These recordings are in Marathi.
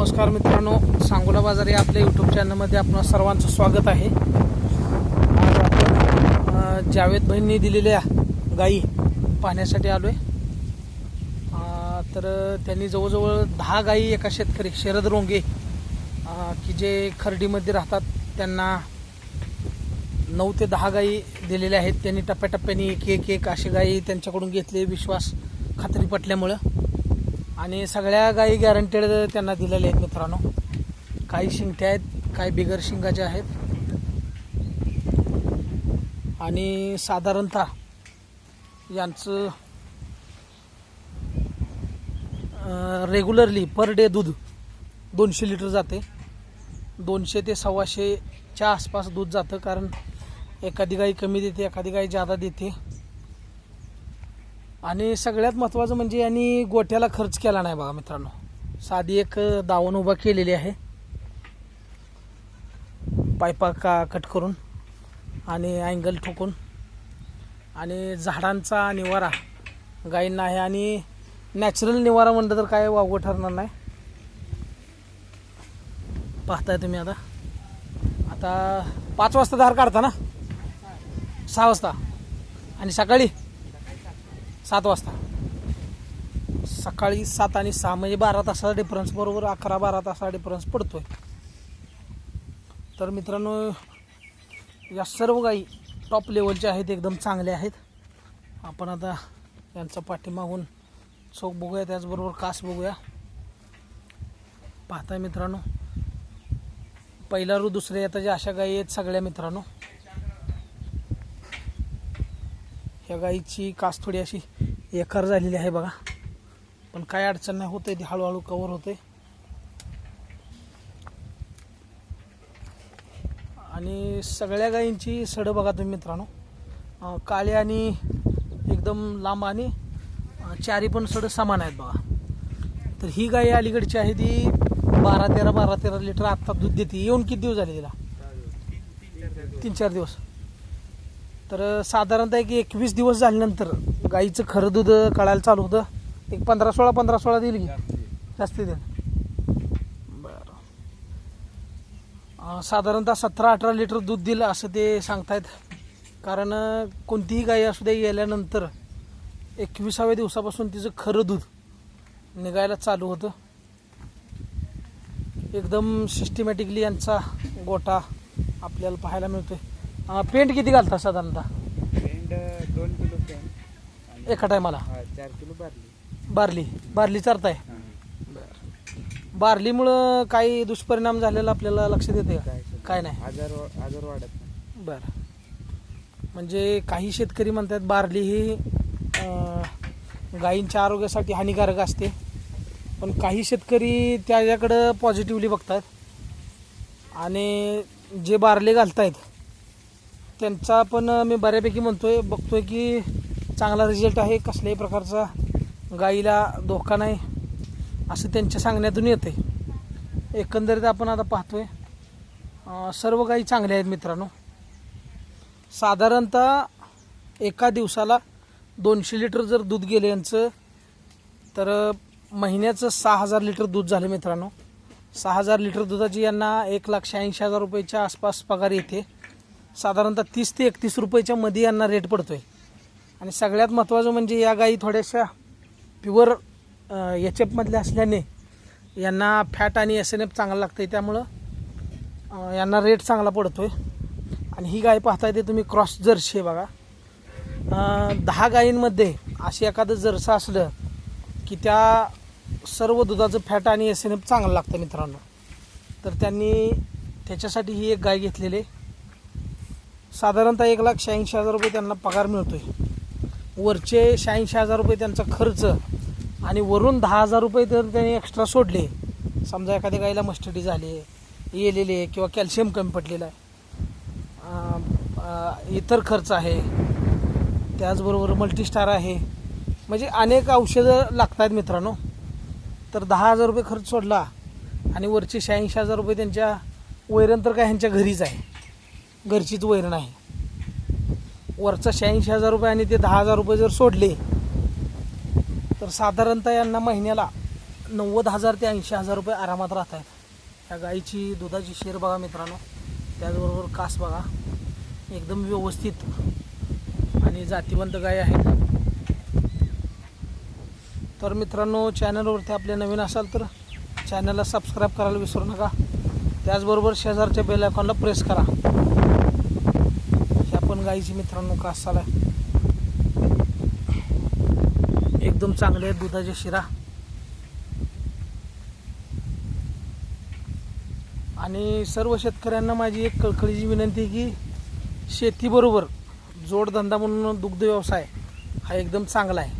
नमस्कार मित्रांनो सांगोला बाजार या आपल्या यूट्यूब चॅनलमध्ये आपलं सर्वांचं स्वागत आहे. आज आपण जावेद भाईंनी दिलेल्या गायी पाहण्यासाठी आलो आहे तर त्यांनी जवळजवळ दहा गायी एका शेतकरी शरद रोंगे की जे खर्डीमध्ये राहतात त्यांना नऊ ते दहा गायी दिलेल्या आहेत. त्यांनी टप्प्याटप्प्याने एक एक एक अशी गायी त्यांच्याकडून घेतली विश्वास खात्री पटल्यामुळं. आणि सगळ्या गायी गॅरंटेड त्यांना दिलेल्या आहेत मित्रांनो. काही शिंगट्या आहेत काही बिगर शिंगाच्या आहेत. आणि साधारणतः यांचं रेग्युलरली पर डे दूध दोनशे लिटर जाते. दोनशे ते सव्वाशेच्या आसपास दूध जातं कारण एखादी गाई कमी देते एखादी गाई जादा देते. आणि सगळ्यात महत्त्वाचं म्हणजे यांनी गोठ्याला खर्च केला नाही बघा मित्रांनो. साधी एक दावण उभा केलेली आहे. पायपा का कट करून आणि अँगल ठोकून. आणि झाडांचा निवारा. गायींना आहे आणि नॅचरल निवारा म्हणलं तर काय वावगं ठरणार नाही. पाहताय तुम्ही आता. आता पाच वाजता धार काढता ना सहा वाजता. आणि सकाळी? सात वाजता. सकाळी सात आणि सहा म्हणजे बारा तासाचा डिफरन्स बरोबर? अकरा बारा तासाचा डिफरन्स पडतोय. तर मित्रांनो या सर्व गाई टॉप लेवलच्या आहेत एकदम चांगल्या आहेत. आपण आता यांचा पाठीमागून चोख बघूया त्याचबरोबर कास बघूया. पाहताय मित्रांनो पहिला रू दुसऱ्या येताच्या अशा गायी आहेत सगळ्या मित्रांनो. ह्या गाईची कास थोडी अशी एकर झालेली आहे बघा. पण काय अडचण नाही होते ती हळूहळू कवर होते आणि सगळ्या गायींची सडं बघा तुम्ही मित्रांनो. काळे आणि एकदम लांब आणि चारी पण सडं समान आहेत बघा. तर ही गाय अलीकडची आहे ती बारा तेरा बारा तेरा लिटर आत्ता दूध देते. येऊन किती दिवस झाले तिला? तीन चार दिवस. तर साधारणतः एक एकवीस दिवस झाल्यानंतर गाईचं खरं दूध कळायला चालू होतं. एक पंधरा सोळा पंधरा सोळा देईल की. जास्ती देईल बरं. साधारणतः सतरा अठरा लिटर दूध दिलं असं ते सांगतायत. कारण कोणतीही गाई असू दे गेल्यानंतर एकविसाव्या दिवसापासून तिचं खरं दूध निघायला चालू होतं. एकदम सिस्टमॅटिकली यांचा गोटा आपल्याला पाहायला मिळतोय. अं, पेंट किती घालता साधारणतः? पेंड दोन किलो पेंड एका टायमाला? हा चार किलो बारली. बार्ली. बार्ली चारताय? हा. बार्लीमुळं काही दुष्परिणाम झालेला आपल्याला लक्षात येते का? काय काय नाही. आजार वा- आजार वाढत नाही. बरं. म्हणजे काही शेतकरी म्हणतात बार्ली ही अं, गायींच्या आरोग्यासाठी हानिकारक असते. पण काही शेतकरी त्याच्याकडं पॉझिटिव्हली बघतात आणि जे बारले घालतायत त्यांचा पण मी बऱ्यापैकी म्हणतो आहे बघतो आहे की चांगला रिझल्ट आहे कसल्याही प्रकारचा गाईला धोका नाही असं त्यांच्या सांगण्यातून येते एकंदरीत आपण आता पाहतो आहे सर्व गाई चांगल्या आहेत मित्रांनो. साधारणतः एका दिवसाला दोनशे लिटर जर दूध गेलं यांचं तर महिन्याचं सहा हजार लिटर दूध झालं मित्रांनो. सहा हजार लिटर दुधाची यांना एक लाख शहाऐंशी हजार रुपयाच्या आसपास पगार येते. साधारणतः तीस ते एकतीस रुपयाच्या मध्ये यांना रेट पडतो आहे आणि सगळ्यात महत्त्वाचं म्हणजे या गायी थोड्याशा प्युअर एच एफमधल्या असल्याने यांना फॅट आणि एस एन एफ चांगला लागतं आहे त्यामुळं यांना रेट चांगला पडतो आहे आणि ही गाय पाहताय ते तुम्ही क्रॉस जर्सी आहे बघा. दहा गायींमध्ये अशी एखादं जर्सा असलं की त्या सर्व दुधाचं फॅट आणि एस एन एफ चांगलं लागतं मित्रांनो. तर त्यांनी त्याच्यासाठी ही एक गाय घेतलेली आहे. साधारणतः एक लाख शहाऐंशी हजार रुपये त्यांना पगार मिळतो आहे वरचे शहाऐंशी हजार रुपये त्यांचा खर्च आणि वरून दहा हजार रुपये जर त्यांनी एक्स्ट्रा सोडले समजा एखाद्या गाईला मस्टडी झाली येलेली आहे किंवा कॅल्शियम कमी पडलेलं आहे इतर खर्च आहे त्याचबरोबर मल्टीस्टार आहे. म्हणजे अनेक औषधं लागत आहेत मित्रांनो. तर दहा हजार रुपये खर्च सोडला आणि वरचे शहाऐंशी हजार रुपये त्यांच्या वैरण तर काय ह्यांच्या घरीच आहे. घरचीच वैरण आहे वरचा शहाऐंशी हजार रुपये आणि ते दहा हजार रुपये जर सोडले तर साधारणतः यांना महिन्याला नव्वद हजार ते ऐंशी हजार रुपये आरामात राहत आहेत. ह्या गाईची दुधाची शेर बघा मित्रांनो त्याचबरोबर कास बघा एकदम व्यवस्थित आणि जातीवंत गाय आहेत. तर मित्रांनो चॅनलवरती आपले नवीन असाल तर चॅनलला सबस्क्राईब करायला विसरू नका. त्याचबरोबर शेजारच्या बेल आयकॉनला प्रेस करा. गाईची मित्रांनो कासाला. एकदम चांगले आहेत दुधाचे शिरा. आणि सर्व शेतकऱ्यांना माझी एक कळकळीची विनंती आहे की शेतीबरोबर जोडधंदा म्हणून दुग्ध व्यवसाय हा एकदम चांगला आहे.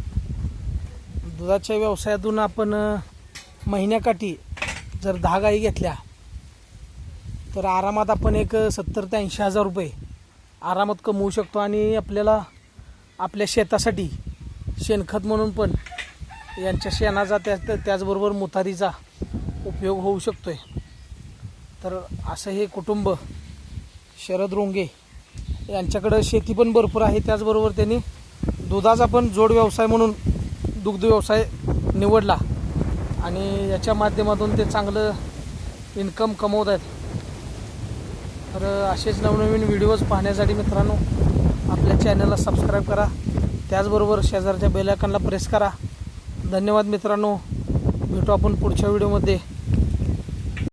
दुधाच्या व्यवसायातून आपण महिन्याकाठी जर दहा गाई घेतल्या तर आरामात आपण एक सत्तर ते ऐंशी हजार रुपये आरामात कमवू शकतो आणि आपल्याला आपल्या शेतासाठी शेणखत म्हणून पण यांच्या शेणाचा त्या त्याचबरोबर मुतारीचा उपयोग होऊ शकतो आहे तर असं हे कुटुंब शरद रोंगे यांच्याकडं शेती पण भरपूर आहे. त्याचबरोबर त्यांनी दुधाचा पण जोड व्यवसाय म्हणून दुग्ध व्यवसाय निवडला आणि याच्या माध्यमातून ते चांगलं इन्कम कमवत आहेत. तर असेच नवनवीन व्हिडिओज पाहण्यासाठी मित्रांनो आपल्या चॅनलला सबस्क्राईब करा. त्याचबरोबर शेजारच्या बेलायकनला प्रेस करा. धन्यवाद मित्रांनो. भेटू आपण पुढच्या व्हिडिओमध्ये